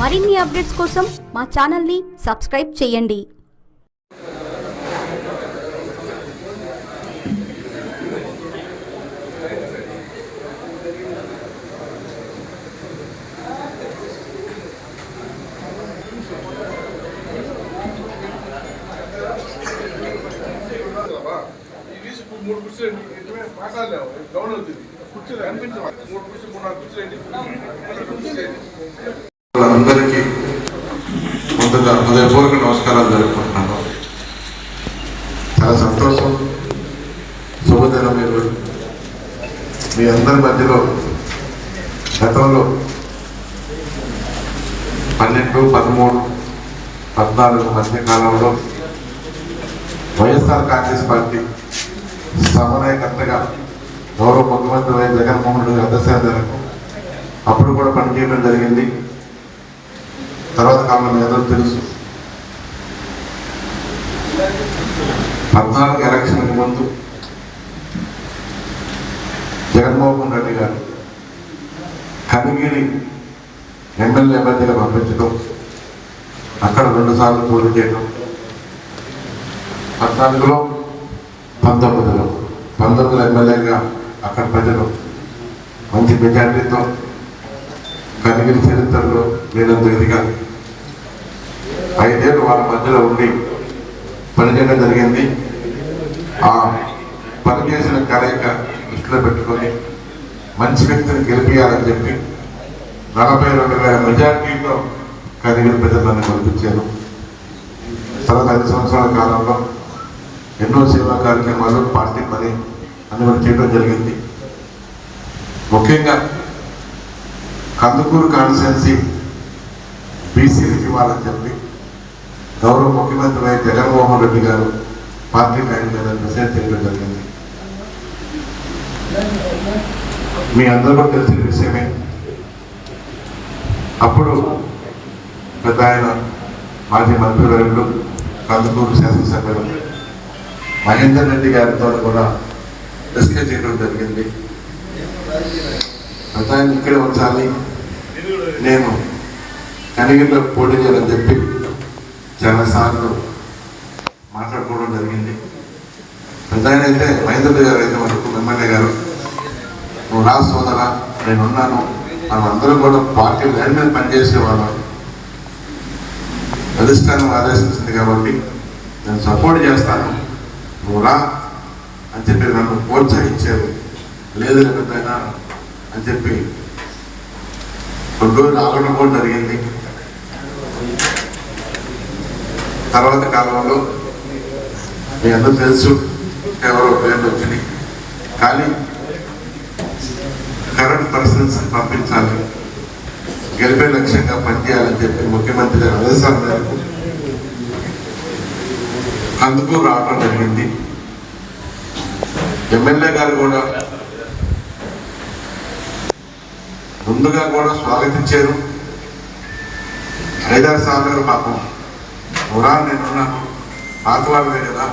మరిన్ని అప్డేట్స్ కోసం మా ఛానల్ని సబ్స్క్రైబ్ చేయండి. మూడు కుర్చీలు ఎటువంటి పాఠాలు లేవు. గౌన్ అవుతుంది కుర్చీలు కనిపించవు మూడు కుర్చీలు మూడు నాలుగు కుర్చీలు ఏంటి కుర్చీలు అందరికీ ముందుగా హృదయపూర్వక నమస్కారాలు జరుపుకుంటున్నాను. చాలా సంతోషం. శుభదినం మీరు మీ అందరి మధ్యలో గతంలో పన్నెండు పదమూడు పద్నాలుగు మధ్య కాలంలో వైఎస్ఆర్ కాంగ్రెస్ పార్టీ సమన్వయకర్తగా గౌరవ ముఖ్యమంత్రి వైఎస్ జగన్మోహన్ రెడ్డి అధ్యక్ష అప్పుడు కూడా పనిచేయడం జరిగింది. తర్వాత కాలంలో మీ తెలుసు. పద్నాలుగు ఎలక్షన్కి ముందు జగన్మోహన్ రెడ్డి గారు కనిగిరి ఎమ్మెల్యే అభ్యర్థిగా పంపించడం అక్కడ రెండుసార్లు పోటీ చేయడం. పద్నాలుగులో పంతొమ్మిదిలో పంతొమ్మిదిలో ఎమ్మెల్యేగా అక్కడ ప్రజలు మంచి మెజార్టీతో కనిగిరి చరిత్రలో వీళ్ళంత ఎదిగాను ఐదేళ్ళు వాళ్ళ మధ్యలో ఉండి పనిచేయడం జరిగింది. ఆ పనిచేసిన కలయిక దృష్టిలో పెట్టుకొని మంచి వ్యక్తిని గెలిపించాలని చెప్పి నలభై రెండు వేల మెజార్టీతో కనిగిరి ప్రజలను నన్ను తర్వాత ఐదు సంవత్సరాల కాలంలో ఎన్నో సేవా కార్యక్రమాలు పార్టీ పని అన్ని కూడా చేయడం జరిగింది. ముఖ్యంగా కందుకూరు కాన్స్టిట్యున్సీ బీసీలకు ఇవ్వాలని చెప్పి గౌరవ ముఖ్యమంత్రి వైఎస్ జగన్మోహన్ రెడ్డి గారు పార్టీ లైన్ మీద డిసైడ్ చేయడం జరిగింది. మీ అందరూ తెలిసిన విషయమే. అప్పుడు పెద్ద ఆయన మాజీ మంత్రివర్యులు కందుకూరు శాసనసభ్యులు మహేందర్ రెడ్డి గారితో కూడా డిస్కస్ చేయడం జరిగింది. పెద్ద ఆయన ఇక్కడే ఉంచాలి నేను కనిగిరిలో పోటీ చేయాలని చెప్పి చాలాసార్లు మాట్లాడుకోవడం జరిగింది. ప్రధాని అయితే మహేంద్ర గారు అయితే వరకు ఎమ్మెల్యే గారు. నువ్వు రా సోదరా నేను ఉన్నాను మనం అందరం కూడా పార్టీ లైన్ మీద పనిచేసేవాళ్ళం. అధిష్టానం ఆదేశించింది కాబట్టి నేను సపోర్ట్ చేస్తాను. నువ్వు రా అని చెప్పి నన్ను ప్రోత్సహించారు. లేదు లేకపోయినా అని చెప్పి రెండు రోజులు ఆగడం కూడా జరిగింది. తర్వాత కాలంలో మీ అందరూ తెలుసు ఎవరో పేర్లు వచ్చినాయి. కానీ కరెంట్ పర్సన్స్ పంపించాలి. గెలిపే లక్ష్యంగా పనిచేయాలని చెప్పి ముఖ్యమంత్రి గారి ఆదేశాల మేరకు అందుకు రావడం జరిగింది. ఎమ్మెల్యే గారు కూడా ముందుగా కూడా స్వాగతించారు. ఐదారు సార్లు పాపం ఉరా నేనున్నాను పాతవాళ్ళవే కదా.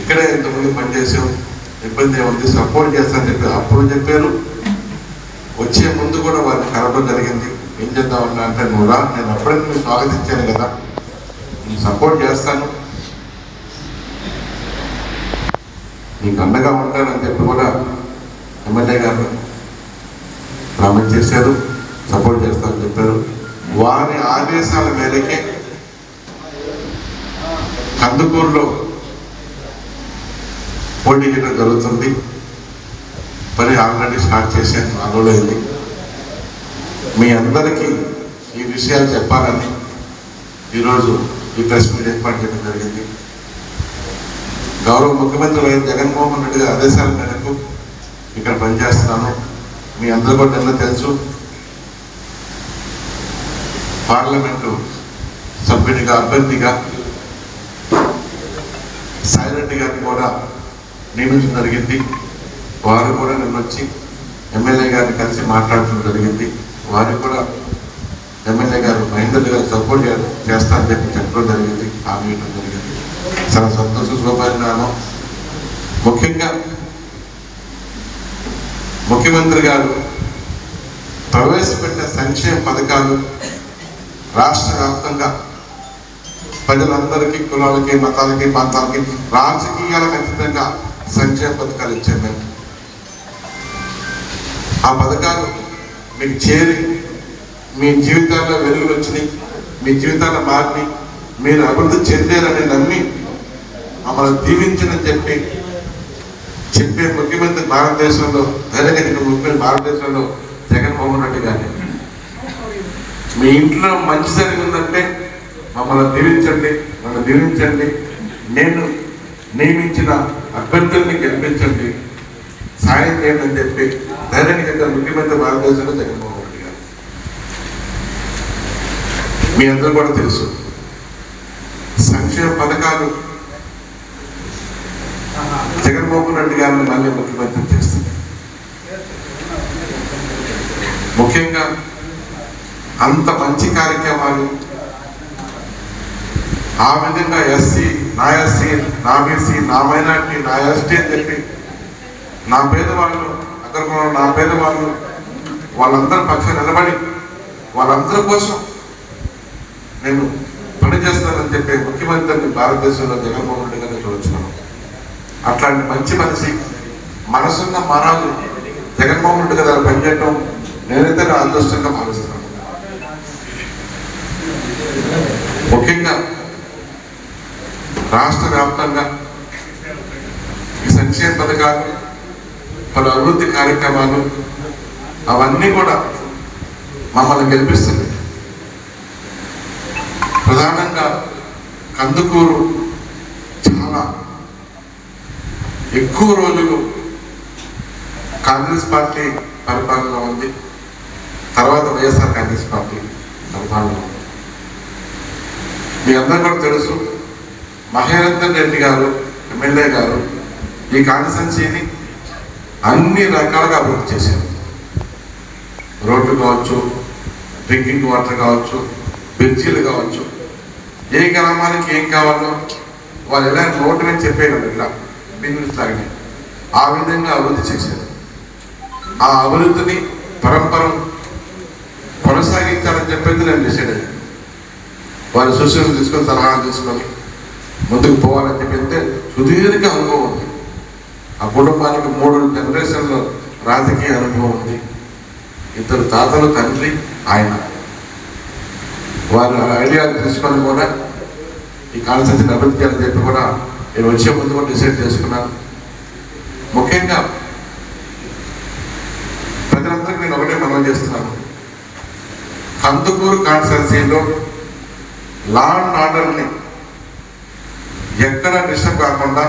ఇక్కడే ఇంతకుముందు పనిచేసాం. ఇబ్బంది ఏముంది? సపోర్ట్ చేస్తానని చెప్పి అప్పుడు చెప్పారు వచ్చే ముందు కూడా వారిని కలవడం జరిగింది. ఏం చేద్దామన్నా అంటే నువ్వు రా నేను అప్పుడే నువ్వు స్వాగతించాను కదా. నేను సపోర్ట్ చేస్తాను. నీకు అండగా ఉంటానని చెప్పి కూడా ఎమ్మెల్యే గారు ప్రామిస్ చేశారు. సపోర్ట్ చేస్తానని చెప్పారు. వారి ఆదేశాల మేరకే కందుకూరులో పోటీ చేయడం జరుగుతుంది. పని ఆల్రెడీ స్టార్ట్ చేశాను నాలుగు మీ అందరికీ ఈ విషయాలు చెప్పాలని ఈరోజు ఈ ప్రెస్ మీట్ ఏర్పాటు చేయడం జరిగింది. గౌరవ ముఖ్యమంత్రి వైఎస్ జగన్మోహన్ రెడ్డి గారి ఆదేశాల మేరకు ఇక్కడ పనిచేస్తున్నాను. మీ అందరూ కూడా తెలుసు. పార్లమెంటు సభ్యునిగా అభ్యర్థిగా సాయిరెడ్డి గారిని కూడా నియమించడం జరిగింది. వారు కూడా నిన్న వచ్చి ఎమ్మెల్యే గారిని కలిసి మాట్లాడటం జరిగింది. వారు కూడా ఎమ్మెల్యే గారు మహేందర్ గారు సపోర్ట్ చేస్తారని చెప్పి చెప్పడం జరిగింది. హామీ ఇవ్వడం జరిగింది. చాలా సంతోషం శుభపరిణామం ముఖ్యంగా ముఖ్యమంత్రి గారు ప్రవేశపెట్టిన సంక్షేమ పథకాలు రాష్ట్ర వ్యాప్తంగా ప్రజలందరికీ కులాలకి మతాలకి ప్రాంతాలకి రాజకీయాలకు అతీతంగా సంక్షేమ పథకాలు ఇచ్చాం మేము ఆ పథకాలు మీకు చేరి మీ జీవితాల్లో వెలుగులు వచ్చినాయి మీ జీవితాల్లో మారినాయి మీరు అభివృద్ధి చెందారని నమ్మి మమ్మల్ని దీవించనని చెప్పి చెప్పే ముఖ్యమంత్రి భారతదేశంలో ధైర్యంగా ముఖ్యమంత్రి భారతదేశంలో జగన్మోహన్ రెడ్డి గారిని మీ ఇంట్లో మంచి జరిగిందంటే మమ్మల్ని దీవించండి నన్ను దీవించండి. నేను నియమించిన అభ్యర్థుల్ని గెలిపించండి. సాయం చేయండి అని చెప్పి ధైర్యంగా చెప్పిన ముఖ్యమంత్రి భారతదేశంలో జగన్మోహన్ రెడ్డి గారు. మీ అందరూ కూడా తెలుసు. సంక్షేమ పథకాలు జగన్మోహన్ రెడ్డి గారిని మళ్ళీ ముఖ్యమంత్రి చేస్తుంది. ముఖ్యంగా అంత మంచి కార్యక్రమాలు ఆ విధంగా ఎస్సీ నా ఎస్సీ నా బీసీ నా మైనార్టీ నా ఎస్టీ అని చెప్పి నా పేదవాళ్ళు అక్కడ నా పేదవాళ్ళు వాళ్ళందరి పక్షం నిలబడి వాళ్ళందరి కోసం నేను పనిచేస్తానని చెప్పే ముఖ్యమంత్రిని భారతదేశంలో జగన్మోహన్ రెడ్డి గారిని చూడొచ్చున్నాను అట్లాంటి మంచి మనిషి మనసున్న మహారాజు జగన్మోహన్ రెడ్డి గారు పనిచేయడం నేనైతే నా అదృష్టంగా భావిస్తున్నాను. ముఖ్యంగా రాష్ట్ర వ్యాప్తంగా ఈ సంక్షేమ పథకాలు పలు అభివృద్ధి కార్యక్రమాలు అవన్నీ కూడా మమ్మల్ని గెలిపిస్తుంది ప్రధానంగా కందుకూరు చాలా ఎక్కువ రోజులు కాంగ్రెస్ పార్టీ పరిపాలనలో ఉంది. తర్వాత వైఎస్ఆర్ కాంగ్రెస్ పార్టీ పరిపాలనలో ఉంది. మీ అందరూ కూడా తెలుసు. మహేందర్ రెడ్డి గారు ఎమ్మెల్యే గారు ఈ కాన్స్టెన్సీని అన్ని రకాలుగా అభివృద్ధి చేశారు. రోడ్లు కావచ్చు డ్రింకింగ్ వాటర్ కావచ్చు బ్రిడ్జీలు కావచ్చు ఏ గ్రామానికి ఏం కావాలో వాళ్ళు ఎలా రోడ్డు మీద చెప్పేయగలరు ఇలా బిజినెస్ లాగానే ఆ విధంగా అభివృద్ధి చేశారు. ఆ అభివృద్ధిని పరంపరం కొనసాగించాలని చెప్పేది నేను డిసైడ్ అయ్యాను వారి సూచనలు తీసుకొని సలహాలు తీసుకొని ముందుకు పోవాలని చెప్పితే సుదీర్ఘ అనుభవం ఉంది. ఆ కుటుంబానికి మూడు జనరేషన్లో రాజకీయ అనుభవం ఉంది. ఇద్దరు తాతలు తండ్రి ఆయన. వారి ఐడియాలు తీసుకొని కూడా ఈ కాన్సెప్ట్ని అభివృద్ధి చేయాలని చెప్పి కూడా నేను వచ్చే ముందు కూడా డిసైడ్ చేసుకున్నాను. ముఖ్యంగా ప్రజలందరికీ నేను ఒకటే మనం చేస్తున్నాను. కందుకూరు కాన్స్టెన్సీలో లా అండ్ ఆర్డర్ని ఎక్కడ డిస్టర్బ్ కాకుండా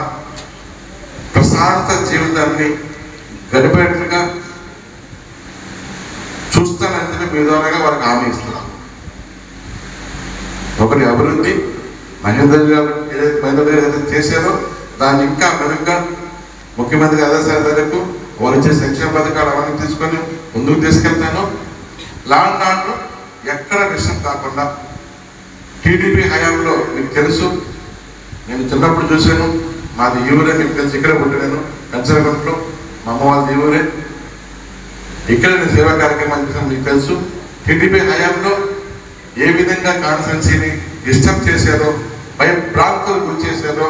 ప్రశాంత జీవితాన్ని గడిపేట్లుగా చూస్తానని చెప్పి మీ ద్వారాగా వారికి హామీ ఇస్తున్నాను ఒకరి అభివృద్ధి మహేంద్ర గారు ఏదైతే మహేంద్ర గారు ఏదైతే చేశారో దాన్ని ఇంకా మెరుగ్గా ముఖ్యమంత్రి ఆదేశాల మేరకు వారు ఇచ్చే సంక్షేమ పథకాలు అవన్నీ తీసుకొని ముందుకు తీసుకెళ్తాను. లా ఆర్డర్ ఎక్కడ డిస్టర్బ్ కాకుండా టీడీపీ హయాంలో మీకు తెలుసు. నేను చిన్నప్పుడు చూశాను. మాది ఈ ఊరే మీకు తెలుసు ఇక్కడే పుట్టినాను కంచరగంటలో మా అమ్మ వాళ్ళది ఈ ఊరే. ఇక్కడ నేను సేవా కార్యక్రమాలు చేశాను మీకు తెలుసు. టీడీపీ హయాంలో ఏ విధంగా కాన్స్టెన్సీని డిస్టర్బ్ చేశారో భయం భ్రాంతులు గురి చేశారో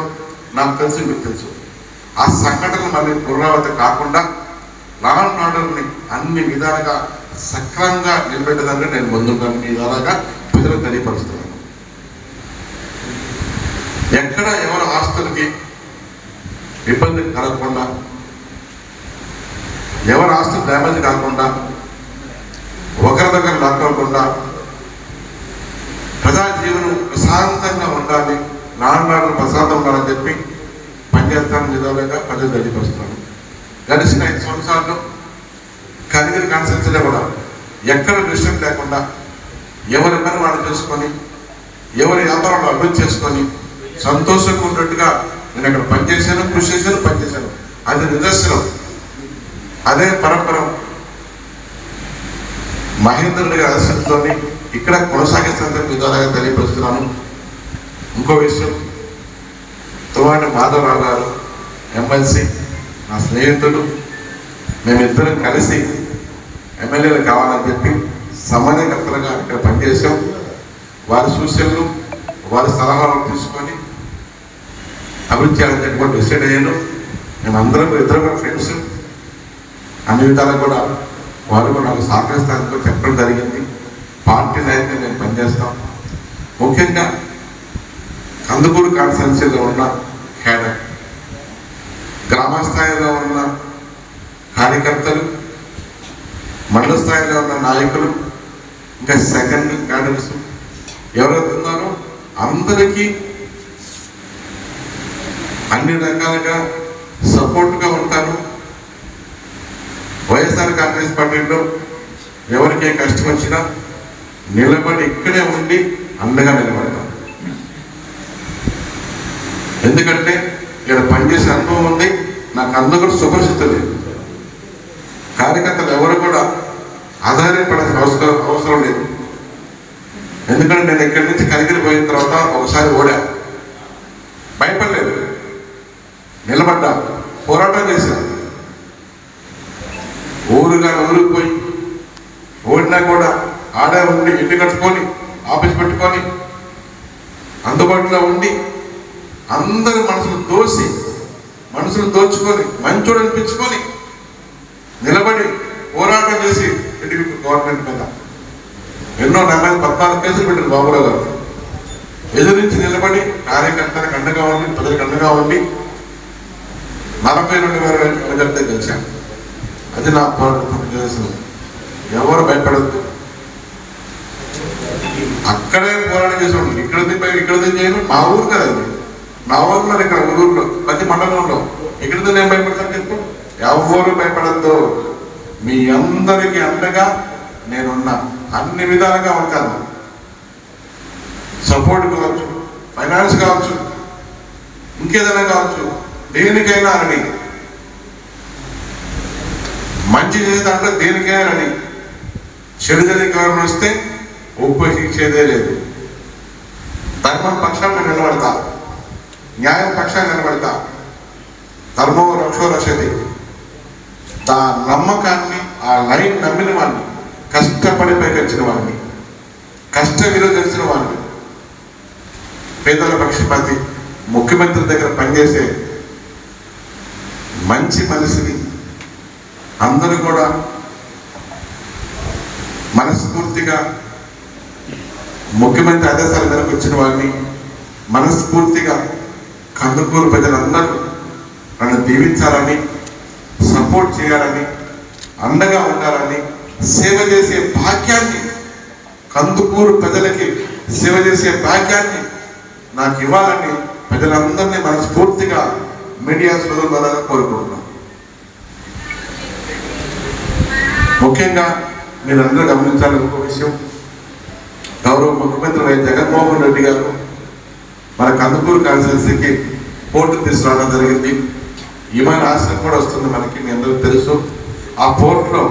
నాకు తెలుసు మీకు తెలుసు. ఆ సంఘటనలు మళ్ళీ పునరావృతం కాకుండా లా అండ్ ఆర్డర్ని అన్ని విధాలుగా సక్రమంగా నిలబెట్టడానికి నేను ముందుగా మీ ద్వారాగా ప్రజలకు తెలియపరుస్తున్నాను ఎక్కడ ఎవరి ఆస్తులకి ఇబ్బంది కలగకుండా ఎవరి ఆస్తులు డ్యామేజ్ కాకుండా ఒకరి దగ్గర లాక్కోకుండా ప్రజా జీవనం ప్రశాంతంగా ఉండాలి నాన్న ప్రశాంతం ఉండాలని చెప్పి పనిచేస్తాను విధాలుగా ప్రజలు తెలియపరుస్తున్నాను గడిచిన ఐదు సంవత్సరాల్లో కలిగిన కాన్సెన్సీలో కూడా ఎక్కడ డిస్టర్బ్ లేకుండా ఎవరి పని వాళ్ళు చేసుకొని ఎవరి వ్యాపారంలో అభివృద్ధి చేసుకొని సంతోషంగా ఉన్నట్టుగా నేను అక్కడ పనిచేశాను కృషి చేశాను పనిచేశాను. అది నిదర్శనం. అదే పరంపర. మహేంద్రుడి గారి ఇక్కడ కొనసాగిస్తానని మీ ద్వారా తెలియపరుస్తున్నాను. ఇంకో విషయం. తువాటి మాధవరావు గారు ఎమ్మెల్సీ నా స్నేహితుడు మేమిద్దరం కలిసి ఎమ్మెల్యేలు కావాలని చెప్పి సమన్వయకర్తలుగా ఇక్కడ పనిచేసాం వారి సూచనలు వారి సలహాలు అభివృద్ధి చెప్పి కూడా డిసైడ్ అయ్యాను. మేము అందరం ఇద్దరు కూడా ఫ్రెండ్స్ అన్ని విధాలు కూడా వారు కూడా నాకు సహకరిస్తారని కూడా చెప్పడం జరిగింది. పార్టీ నాయకులు నేను పనిచేస్తాం. ముఖ్యంగా కందుకూరు కాన్స్టెన్సీలో ఉన్న కేడర్ గ్రామ స్థాయిలో ఉన్న కార్యకర్తలు మండల స్థాయిలో ఉన్న నాయకులు ఇంకా సెకండ్ క్యాడర్స్ ఎవరైతే ఉన్నారో అందరికీ అన్ని రకాలుగా సపోర్ట్గా ఉంటాను వైఎస్ఆర్ కాంగ్రెస్ పార్టీలో ఎవరికి కష్టం వచ్చినా నిలబడి ఇక్కడే ఉండి అండగా నిలబడతాను ఎందుకంటే ఇక్కడ పనిచేసే అనుభవం ఉంది నాకు అందరూ కూడా సుపరిచితులు కార్యకర్తలు ఎవరు కూడా ఆధారపడాల్సిన అవసరం అవసరం లేదు. ఎందుకంటే నేను ఇక్కడి నుంచి కలిగిపోయిన తర్వాత ఒకసారి ఓడా. భయపడలేదు. నిలబడ్డా పోరాటం చేశాను ఊరుగా ఊరికి పోయి ఓడినా కూడా ఆడే ఉండి ఇల్లు కట్టుకొని ఆఫీస్ పెట్టుకొని అందుబాటులో ఉండి అందరి మనసులు దోసి మనసులు దోచుకొని మంచోడు అనిపించుకొని నిలబడి పోరాటం చేసి టీడీపీ గవర్నమెంట్ మీద ఎన్నో నా పద్నాలుగు కేసులు పెట్టారు బాబురావు గారు. ఎదురించి నిలబడి కార్యకర్తలకు అండగా ఉండి ప్రజలకు అండగా ఉండి నలభై రెండు వేల మెజార్టీ గెలిచాను అది నా పోరాటం చేసిన ఎవరు భయపడద్దు. అక్కడే పోరాటం చేసాడు ఇక్కడ ఇక్కడ చేయను. మా ఊరు కదా అది నా ఊరులో ఇక్కడ ఊళ్ళో ప్రతి మండలంలో. ఇక్కడ నేను భయపడతాను చెప్పు. ఎవరు భయపడద్దు. మీ అందరికీ అండగా నేనున్నా. అన్ని విధాలుగా ఉంటాను. సపోర్ట్ కావచ్చు. ఫైనాన్స్ కావచ్చు. ఇంకేదైనా కావచ్చు. దేనికైనా అని. మంచి చేసే దాంట్లో దేనికైనా అని. చెడు జరిగే వస్తే ఉపేక్షించేదే లేదు. ధర్మం పక్షాన్ని నిలబడతా. న్యాయం పక్షాన్ని నిలబడతా. ధర్మం రక్షో రక్షతి. ఆ నమ్మకాన్ని ఆ లైన్ నమ్మిన వాడిని కష్టపడి పైకి వచ్చిన వాడిని కష్ట విలువ తెలిసిన వాడిని. పేదల పక్షపాతి ముఖ్యమంత్రి దగ్గర పనిచేసే మంచి మనిషిని అందరూ కూడా మనస్ఫూర్తిగా ముఖ్యమంత్రి ఆదేశాల మేరకు వచ్చిన వారిని మనస్ఫూర్తిగా కందుకూరు ప్రజలందరూ నన్ను దీవించాలని సపోర్ట్ చేయాలని అండగా ఉండాలని సేవ చేసే భాగ్యాన్ని కందుకూరు ప్రజలకి సేవ చేసే భాగ్యాన్ని నాకు ఇవ్వాలని ప్రజలందరినీ మనస్ఫూర్తిగా మీడియా సోదరుల ద్వారా కోరుకుంటున్నాను ముఖ్యంగా మీరందరూ గమనించాలని ఒక విషయం. గౌరవ ముఖ్యమంత్రి వైఎస్ జగన్మోహన్ రెడ్డి గారు మన కందుకూరు కాన్స్టిట్యున్సీకి పోర్టు తీసుకురావడం జరిగింది. విమాన ఆశ్రయం కూడా వస్తుంది మనకి మీ అందరికీ తెలుసు. ఆ పోర్ట్లో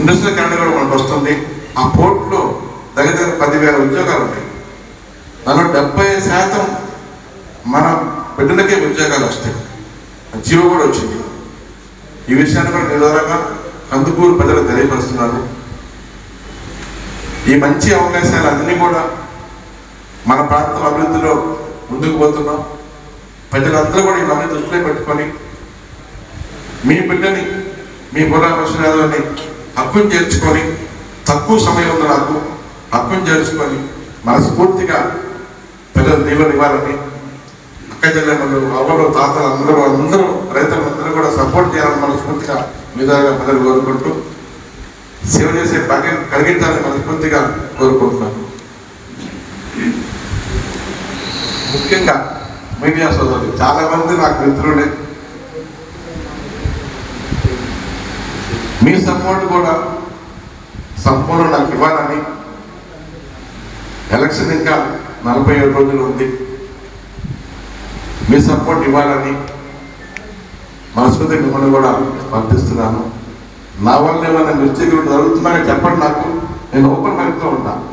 ఇండస్ట్రియల్ కరెంట్ కూడా మనకు వస్తుంది. ఆ పోర్ట్లో దగ్గర దగ్గర పదివేల ఉద్యోగాలు ఉన్నాయి దానిలో డెబ్బై శాతం మన బిడ్డలకే ఉద్యోగాలు వస్తాయి. జీవ కూడా వచ్చింది. ఈ విషయాన్ని కూడా నిదారంగా కందుకూరు ప్రజలు తెలియపరుస్తున్నారు. ఈ మంచి అవకాశాలు అన్నీ కూడా మన ప్రాంతం అభివృద్ధిలో ముందుకు పోతున్నాం. ప్రజలందరూ కూడా ఇవన్నీ దృష్టిలో పెట్టుకొని మీ బిడ్డని మీ బుర్రా యాదవ్ని హక్కును చేర్చుకొని తక్కువ సమయం ఉన్న నాకు హక్కును చేర్చుకొని మనస్ఫూర్తిగా ప్రజలు దీవెన అక్కజల్లెమ్మలు అవ్వలు తాతలు అందరూ అందరూ రైతులందరూ కూడా సపోర్ట్ చేయాలని మనస్ఫూర్తిగా మీదగా ప్రజలు కోరుకుంటూ సేవ చేసే భాగ్యం కలిగించాలని మనస్ఫూర్తిగా కోరుకుంటున్నాను. ముఖ్యంగా మీడియా సోదరులు చాలా మంది నాకు మిత్రులే. మీ సపోర్ట్ కూడా సంపూర్ణ నాకు ఇవ్వాలని. ఎలక్షన్ ఇంకా నలభై ఏడు రోజులు ఉంది. మీ సపోర్ట్ ఇవ్వాలని మనస్ఫూర్తి మిమ్మల్ని కూడా పంపిస్తున్నాను నా వల్ల ఏమైనా మిస్టేక్ జరుగుతున్నాయో చెప్పండి నాకు. నేను ఓపెన్ మైండ్తో ఉంటాను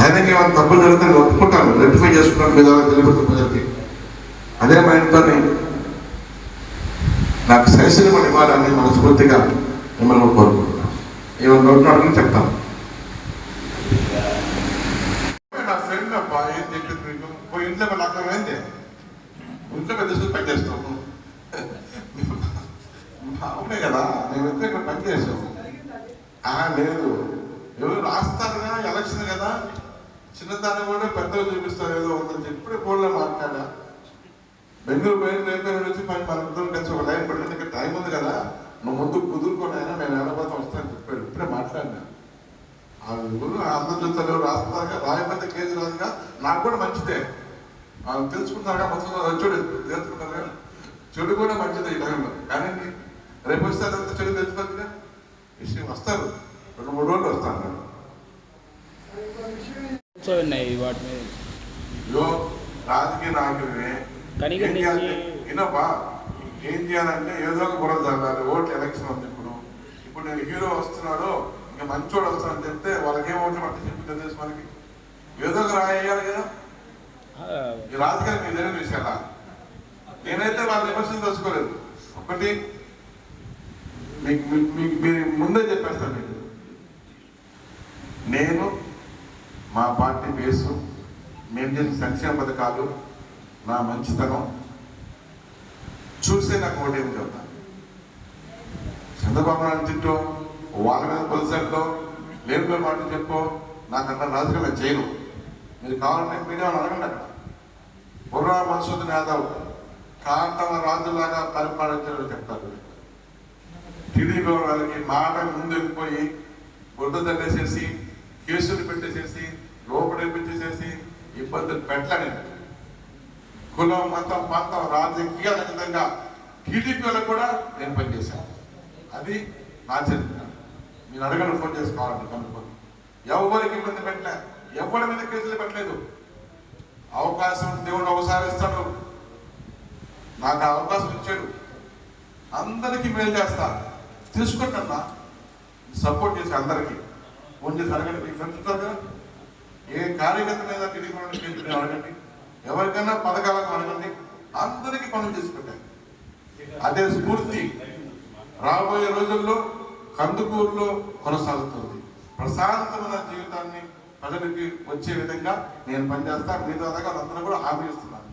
ఆయనకి ఏమైనా తప్పులు జరిగితే నేను ఒప్పుకుంటాను. రెక్టిఫై చేసుకున్నాను మీద తెలియదు ప్రజలకి. అదే మైండ్తో నాకు సై ఇవ్వాలని మనస్ఫూర్తిగా మిమ్మల్ని కోరుకుంటున్నాను. ఏమైనా నోట్ అడగని చెప్తాను నా ఫ్రెండ్ అబ్బా ఏం చెప్పింది మీకు పోయి ఇంట్లో పెద్ద అక్కడ ఏంది ఇంట్లో పెద్ద చూసి పనిచేస్తాము అవునే కదా మేము ఇంట్లో ఇక్కడ పని లేదు. ఎవరు రాస్తారుగా ఎలక్షన్ కదా. చిన్నదాన్ని కూడా పెద్దలు చూపిస్తారు ఏదో ఉందని చెప్పి ఇప్పుడే ఫోన్లో మాట్లాడా. బెంగళూరు పోయిన రేపేరు వచ్చి పని మన కలిసి ఒక లైన్ పడుతుంది ఇక్కడ టైం ఉంది కదా. నువ్వు ముందు కుదురుకొని అయినా మేము ఏడబోతా వస్తానని చెప్పాడు. ఇప్పుడే మాట్లాడినా. ఆ ఊరు అందరు చూస్తారు రాస్తారు రాయకపోతే కేజీ రాదుగా. నాకు కూడా మంచిదే. వాళ్ళు తెలుసుకుంటారుగా మొత్తం చెడు తెలుసుకుంటారుగా చెడు కూడా మంచిదే ఈ టైంలో. కానీ రేపు వస్తే అదంతా చెడు తెలుసుకోవచ్చుగా విషయం వస్తారు. రెండు మూడు రోజులు వస్తాను ఇదో రాజకీయ నాయకుడిని కనిక ఏం ఏం చేయాలంటే ఏదో ఒక బుర్ర జరగాలి. ఓట్లు ఎలక్షన్ ఉంది ఇప్పుడు. ఇప్పుడు నేను హీరో వస్తున్నాడు ఇంకా మంచోడు వస్తానని చెప్తే వాళ్ళకి ఏమవుతుంది అంటే చెప్పి తెలుసు మనకి. ఏదో ఒక రాయాలి కదా. రాజకీయాలు మీకు తెలియని విషయాలా నేనైతే వాళ్ళ విమర్శలు తెలుసుకోలేదు. ఒకటి మీకు మీకు- మీరు ముందే చెప్పేస్తాను మీకు. నేను మా పార్టీ బేసు మేము చేసిన సంక్షేమ పథకాలు నా మంచితనం చూస్తే నాకు ఓటేమి చెప్తాను చంద్రబాబు నాయుడు తిట్టో వాళ్ళ మీద పొలిసెల్లో లేని మాట చెప్పో నాకన్నా రాజకీయాలు చేయను. మీరు కావాలంటే మీడియా వాళ్ళు అడగండి. బుర్రా మసూద్ యాదవ్ కాంతమ రాజులాగా పరిపాలించాలని చెప్తారు. టీడీపీ వాళ్ళకి మాట ముందు పోయి గుడ్డ తట్టేసేసి కేసులు పెట్టేసేసి లోపడేపించేసేసి ఇబ్బందులు పెట్టలేని కులం మతం పంతం రాజకీయాల విధంగా టీడీపీ కూడా నేను పనిచేశాను అది నా చరిత్ర. మీరు అడగడం ఫోన్ చేసుకోవాలంటే కనుక్కొని ఎవరికి ఇబ్బంది పెట్టలే ఎవరి మీద కేసులు పెట్టలేదు. అవకాశం దేవుడు ఒకసారి ఇస్తాడు. నాకు ఆ అవకాశం ఇచ్చాడు. అందరికీ మేలు చేస్తా. తీసుకుంటున్నా. సపోర్ట్ చేసి అందరికీ. ఫోన్ చేసి అడగండి. మీకు ఫ్రెండ్స్ ఉంటారు కదా? ఏ కార్యకర్త మీద తెలియకుండా అడగండి. ఎవరికైనా పథకాలకు అడగండి. అందరికీ పనులు చేసి పెట్టాను అదే స్ఫూర్తి. రాబోయే రోజుల్లో కందుకూరులో కొనసాగుతుంది. ప్రశాంతమైన జీవితాన్ని ప్రజలకి వచ్చే విధంగా నేను పనిచేస్తాను. మీ ద్వారా అందరూ కూడా హామీ ఇస్తున్నాను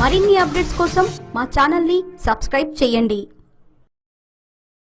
మరిన్ని అప్డేట్స్ కోసం మా ఛానల్ని సబ్స్క్రైబ్ చేయండి.